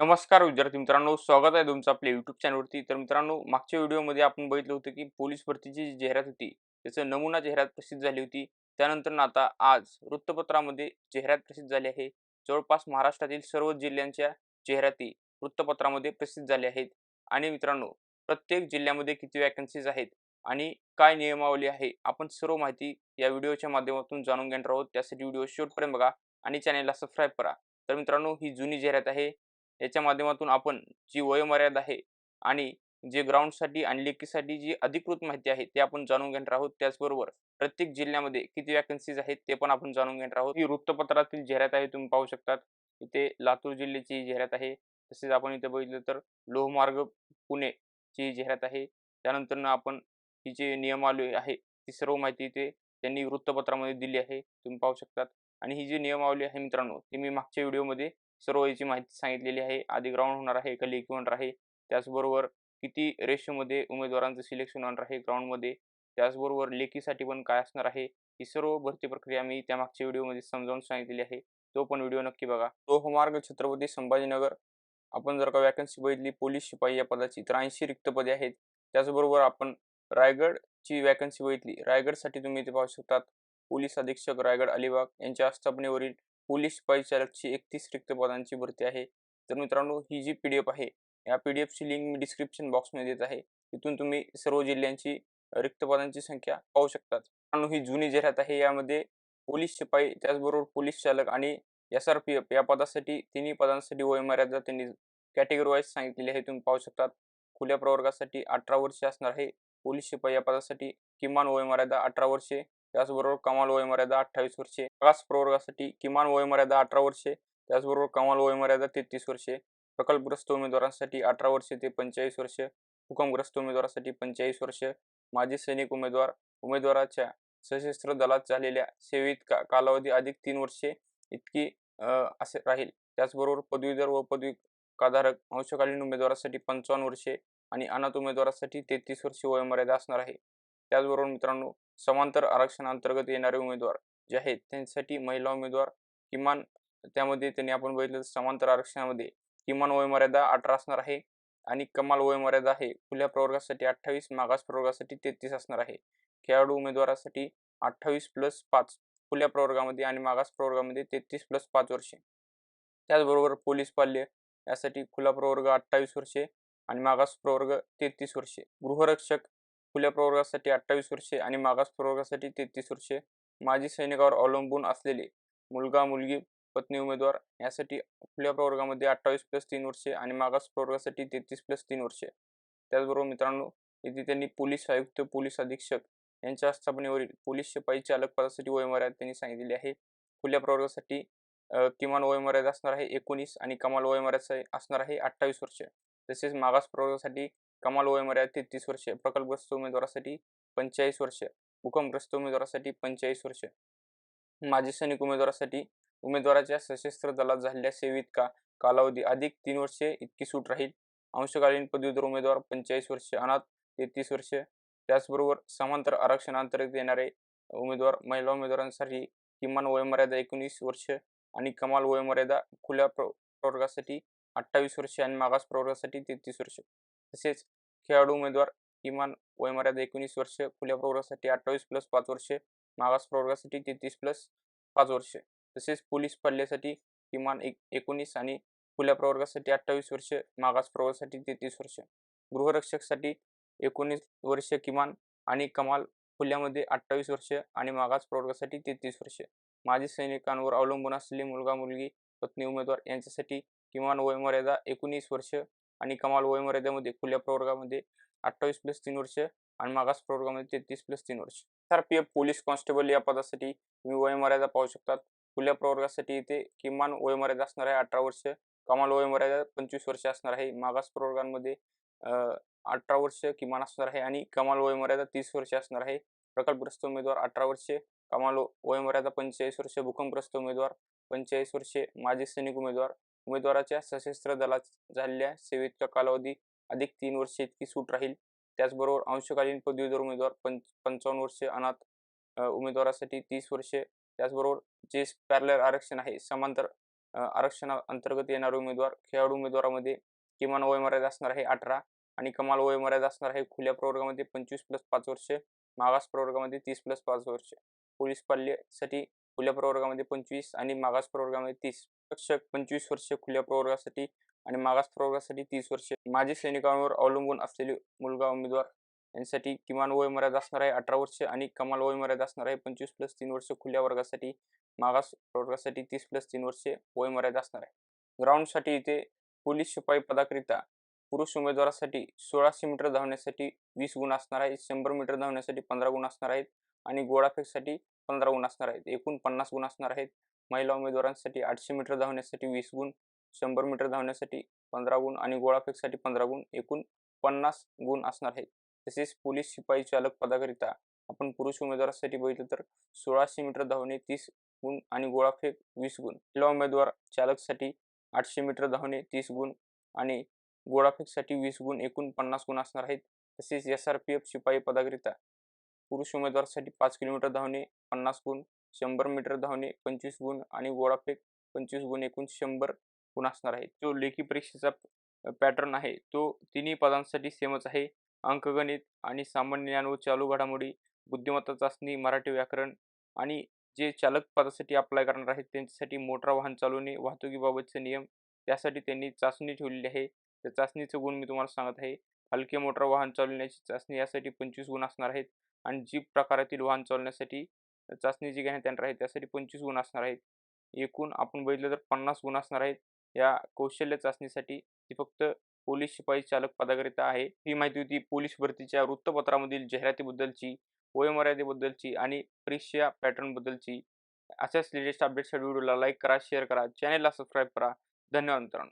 नमस्कार विद्यार्थी मित्रांनो स्वागत आहे तुमचं आपल्या युट्यूब चॅनलवरती तर मित्रांनो मागच्या व्हिडिओमध्ये आपण बघितलं होतं की पोलीस भरतीची जी जाहिरात होती त्याचं नमुना जाहिरात प्रसिद्ध झाली होती. त्यानंतर ना आता आज वृत्तपत्रामध्ये जाहिरात प्रसिद्ध झाली आहे. जवळपास महाराष्ट्रातील सर्व जिल्ह्यांच्या जाहिराती वृत्तपत्रामध्ये प्रसिद्ध झाल्या आहेत. आणि मित्रांनो प्रत्येक जिल्ह्यामध्ये किती वॅकन्सीज आहेत आणि काय नियमावली आहे आपण सर्व माहिती या व्हिडिओच्या माध्यमातून जाणून घेणार आहोत. त्यासाठी व्हिडिओ शेवटपर्यंत बघा आणि चॅनेलला सबस्क्राईब करा. तर मित्रांनो ही जुनी जाहिरात आहे. याच्या माध्यमातून आपण जी वयोमर्यादा आहे आणि जे ग्राउंडसाठी आणि लेखीसाठी जी अधिकृत माहिती आहे ते आपण जाणून घेणार आहोत. त्याचबरोबर प्रत्येक जिल्ह्यामध्ये किती वॅकन्सीज आहेत ते पण आपण जाणून घेणार आहोत. ही वृत्तपत्रातील जाहिरात आहे तुम्ही पाहू शकतात. इथे लातूर जिल्ह्याची जाहिरात आहे. तसेच आपण इथे बघितलं तर लोहमार्ग पुणे ची जाहिरात आहे. त्यानंतर आपण ही जी नियमावली आहे ती सर्व माहिती इथे त्यांनी वृत्तपत्रामध्ये दिली आहे. तुम्ही पाहू शकतात. आणि ही जी नियमावली आहे मित्रांनो ती मी मागच्या व्हिडिओमध्ये सर्व याची माहिती सांगितलेली आहे. आधी ग्राउंड होणार आहे का लेखी होणार आहे. त्याचबरोबर किती रेशोमध्ये उमेदवारांचं सिलेक्शन होणार आहे ग्राउंडमध्ये त्याचबरोबर लेखीसाठी पण काय असणार आहे ही सर्व भरती प्रक्रिया मी त्या मागच्या व्हिडिओमध्ये समजावून सांगितलेली आहे. तो पण व्हिडिओ नक्की बघा. तो होमार्ग छत्रपती संभाजीनगर. आपण जर का वॅकन्सी बघितली पोलीस शिपाई या पदाची तर ऐंशी रिक्त पदे आहेत. त्याचबरोबर आपण रायगडची वॅकन्सी बघितली रायगडसाठी तुम्ही इथे पाहू शकतात. पोलीस अधीक्षक रायगड अलिबाग यांच्या आस्थापनेवरील पोलीस परिचालकची एकतीस रिक्त पदांची भरती आहे. तर मित्रांनो ही जी पी डी एफ आहे या पी डी एफची लिंक मी डिस्क्रिप्शन बॉक्समध्ये देत आहे. तिथून तुम्ही सर्व जिल्ह्यांची रिक्त पदांची संख्या पाहू शकतात. मित्रांनो ही जुनी जाहिरात आहे. यामध्ये पोलीस शिपाई त्याचबरोबर पोलीस चालक आणि एस आर पी एफ या पदासाठी तिन्ही पदांसाठी वयोमर्यादा त्यांनी कॅटेगरी वाईज सांगितलेली आहे. तुम्ही पाहू शकतात खुल्या प्रवर्गासाठी अठरा वर्षे असणार आहे. पोलीस शिपाई या पदासाठी किमान वयोमर्यादा अठरा वर्षे त्याचबरोबर कमाल वयमर्यादा अठ्ठावीस वर्षे. प्रकाश प्रवर्गासाठी किमान वयमर्यादा अठरा वर्षे. त्याचबरोबर कमाल वयमर्यादा तेहतीस वर्षे. प्रकल्पग्रस्त उमेदवारांसाठी अठरा वर्षे ते पंचेचाळीस वर्षे. भूकंपग्रस्त उमेदवारासाठी पंचेचाळीस वर्षे. माजी सैनिक उमेदवार उमेदवाराच्या सशस्त्र दलात झालेल्या सेवेत का कालावधी अधिक तीन वर्षे इतकी असे राहील. त्याचबरोबर पदवीधर व पदवीकाधारक अंशकालीन उमेदवारासाठी पंचावन्न वर्षे आणि अनाथ उमेदवारासाठी तेहतीस वर्षे वयोमर्यादा असणार आहे. त्याचबरोबर मित्रांनो समांतर आरक्षणाअंतर्गत येणारे उमेदवार जे आहेत त्यांच्यासाठी महिला उमेदवार किमान त्यामध्ये त्यांनी आपण बघितलं समांतर आरक्षणामध्ये किमान वयमर्यादा अठरा असणार आहे आणि कमाल वयमर्यादा आहे. खुल्या प्रवर्गासाठी अठ्ठावीस मागास प्रवर्गासाठी तेहतीस असणार आहे. खेळाडू उमेदवारासाठी अठ्ठावीस प्लस पाच खुल्या प्रवर्गामध्ये आणि मागास प्रवर्गामध्ये तेहतीस प्लस पाच वर्षे. त्याचबरोबर पोलीस पाल्य यासाठी खुला प्रवर्ग अठ्ठावीस वर्षे आणि मागास प्रवर्ग तेहतीस वर्षे. गृहरक्षक खुल्या प्रवर्गासाठी अठ्ठावीस वर्षे आणि मागास प्रवर्गासाठी तेहतीस वर्षे माजी सैनिकावर अवलंबून असलेले मुलगा मुलगी पत्नी उमेदवार यासाठी खुल्या प्रवर्गामध्ये अठ्ठावीस प्लस तीन वर्षे आणि मागास प्रवर्गासाठी तेहतीस प्लस तीन वर्षे. त्याचबरोबर मित्रांनो येथे त्यांनी पोलीस आयुक्त पोलीस अधीक्षक यांच्या आस्थापनेवरील पोलीस शिपाई चालक पदासाठी वयमर्यादा त्यांनी सांगितलेली आहे. खुल्या प्रवर्गासाठी किमान वयमर्यादा असणार आहे एकोणीस आणि कमाल वयमर्यादा असणार आहे अठ्ठावीस वर्षे. तसेच मागास प्रवर्गासाठी कमाल वयोमर्यादा तेहतीस वर्षे प्रकल्पग्रस्त उमेदवारासाठी पंचेचाळीस वर्षे भूकंपग्रस्त उमेदवारासाठी पंचेचाळीस वर्षे. माजी सैनिक उमेदवारासाठी उमेदवाराच्या सशस्त्र दलात झालेल्या सेवेत का कालावधी अधिक तीन वर्षे इतकी सूट राहील? अंशकालीन पदवीधर उमेदवार पंचेचाळीस वर्षे अनाथ तेहतीस वर्षे. त्याचबरोबर समांतर आरक्षण अंतर्गत येणारे उमेदवार महिला उमेदवारांसाठी किमान वयोमर्यादा एकोणीस वर्ष आणि कमाल वयोमर्यादा खुल्या प्र प्रवर्गासाठी अठ्ठावीस वर्षे आणि मागास प्रवर्गासाठी तेहतीस वर्षे. तसेच खेळाडू उमेदवार किमान वयमर्यादा एकोणीस वर्ष खुल्या प्रवर्गासाठी अठ्ठावीस प्लस पाच वर्षे मागास प्रवर्गासाठी तेहतीस प्लस पाच वर्षे. तसेच पोलीस पल्ल्यासाठी किमान एक एकोणीस आणि खुल्या प्रवर्गासाठी अठ्ठावीस वर्षे मागास प्रवर्गासाठी तेहतीस वर्षे. गृहरक्षकसाठी एकोणीस वर्ष किमान आणि कमाल खुल्यामध्ये अठ्ठावीस वर्षे आणि मागास प्रवर्गासाठी तेहतीस वर्षे. माजी सैनिकांवर अवलंबून असलेली मुलगा मुलगी पत्नी उमेदवार यांच्यासाठी किमान वयमर्यादा एकोणीस वर्ष आणि कमाल वयोमर्यादेमध्ये खुल्या प्रवर्गामध्ये अठ्ठावीस प्लस तीन वर्ष आणि मागास प्रवर्गामध्ये तेहतीस प्लस तीन वर्ष. तर पी एफ पोलीस कॉन्स्टेबल या पदासाठी तुम्ही वयोमर्यादा पाहू शकतात. खुल्या प्रवर्गासाठी इथे किमान वयोमर्यादा असणार आहे अठरा वर्ष कमाल वयोमर्यादा पंचवीस वर्ष असणार आहे. मागास प्रवर्गांमध्ये अठरा वर्ष किमान असणार आहे आणि कमाल वयोमर्यादा तीस वर्ष असणार आहे. प्रकल्पग्रस्त उमेदवार अठरा वर्षे कमाल वयोमर्यादा पंचेचाळीस वर्ष भूकंपग्रस्त उमेदवार पंचेचाळीस वर्षे माजी सैनिक उमेदवार उमेदवाराच्या सशस्त्र दलात झालेल्या सेवेचा कालावधी अधिक तीन वर्षे इतकी सूट राहील. त्याचबरोबर अंशकालीन पदवीधर उमेदवार पंच पंचावन्न वर्षे अनाथ उमेदवारासाठी तीस वर्षे त्याचबरोबर जे पॅरलर आरक्षण आहे. समांतर आरक्षणा अंतर्गत येणारे उमेदवार खेळाडू उमेदवारामध्ये किमान वयमर्यादा असणार आहे अठरा आणि कमाल वयमर्यादा असणार आहे खुल्या प्रवर्गामध्ये पंचवीस प्लस पाच वर्षे मागास प्रवर्गामध्ये तीस प्लस पाच वर्षे. पोलीस पाल्यसाठी खुल्या प्रवर्गामध्ये पंचवीस आणि मागास प्रवर्गामध्ये तीस. शिक्षक पंचवीस वर्षे खुल्या प्रवर्गासाठी आणि मागास प्रवर्गासाठी तीस वर्षे. माजी सैनिकांवर अवलंबून असलेले मुलगा उमेदवार यांसाठी किमान वय मर्यादा असणार आहे अठरा वर्षे आणि कमाल वय मर्यादा असणार आहे पंचवीस प्लस तीन वर्ष खुल्या वर्गासाठी मागास प्रवर्गासाठी तीस प्लस तीन वर्षे वय मर्यादा असणार आहे. ग्राउंडसाठी इथे पोलीस शिपाई पदाकरिता पुरुष उमेदवारासाठी सोळाशे मीटर धावण्यासाठी वीस गुण असणार आहे शंभर मीटर धावण्यासाठी पंधरा गुण असणार आहेत आणि गोळाफेकसाठी पंधरा गुण असणार आहेत. एकूण पन्नास गुण असणार आहेत. महिला उमेदवारांसाठी आठशे मीटर धावण्यासाठी वीस गुण शंभर मीटर धावण्यासाठी पंधरा गुण आणि गोळाफेकसाठी पंधरा गुण एकूण पन्नास गुण असणार आहेत. तसेच पोलीस शिपाई चालक पदाकरिता आपण पुरुष उमेदवारासाठी बघितलं तर सोळाशे मीटर धावणे तीस गुण आणि गोळाफेक वीस गुण. महिला उमेदवार चालकसाठी आठशे मीटर धावणे तीस गुण आणि गोळाफेकसाठी वीस गुण एकूण पन्नास गुण असणार आहेत. तसेच एस आर पी एफ शिपाई पदाकरिता पुरुष उमेदवारासाठी पाच किलोमीटर धावणे पन्नास गुण शंभर मीटर धावणे पंचवीस गुण आणि गोळाफेक पंचवीस गुण एकूण शंभर गुण असणार आहे. जो लेखी परीक्षेचा पॅटर्न आहे तो तिन्ही पदांसाठी सेमच आहे. अंकगणित आणि सामान्य ज्ञान व चालू घडामोडी बुद्धिमत्ता चाचणी मराठी व्याकरण आणि जे चालक पदासाठी अप्लाय करणार आहेत त्यांच्यासाठी मोटार वाहन चालवणे वाहतुकीबाबतचे नियम त्यासाठी त्यांनी चाचणी ठेवलेली आहे. त्या चाचणीचे गुण मी तुम्हाला सांगत आहे. हलके मोटार वाहन चालवण्याची चाचणी यासाठी पंचवीस गुण असणार आहेत आणि जीप प्रकारातील वाहन चालवण्यासाठी चाचणी जी घेण्यात येणार आहे त्यासाठी पंचवीस गुण असणार आहेत. एकूण आपण बघितलं तर पन्नास गुण असणार आहेत. या कौशल्य चाचणीसाठी ती फक्त पोलीस शिपाई चालक पदाकरिता आहे. ही माहिती होती पोलीस भरतीच्या वृत्तपत्रामधील जाहिरातीबद्दलची वयोमर्यादेबद्दलची आणि परीक्षा पॅटर्नबद्दलची. अशाच लेटेस्ट अपडेट्ससाठी व्हिडिओला लाईक करा शेअर करा चॅनेलला सबस्क्राईब करा. धन्यवाद मित्रांनो.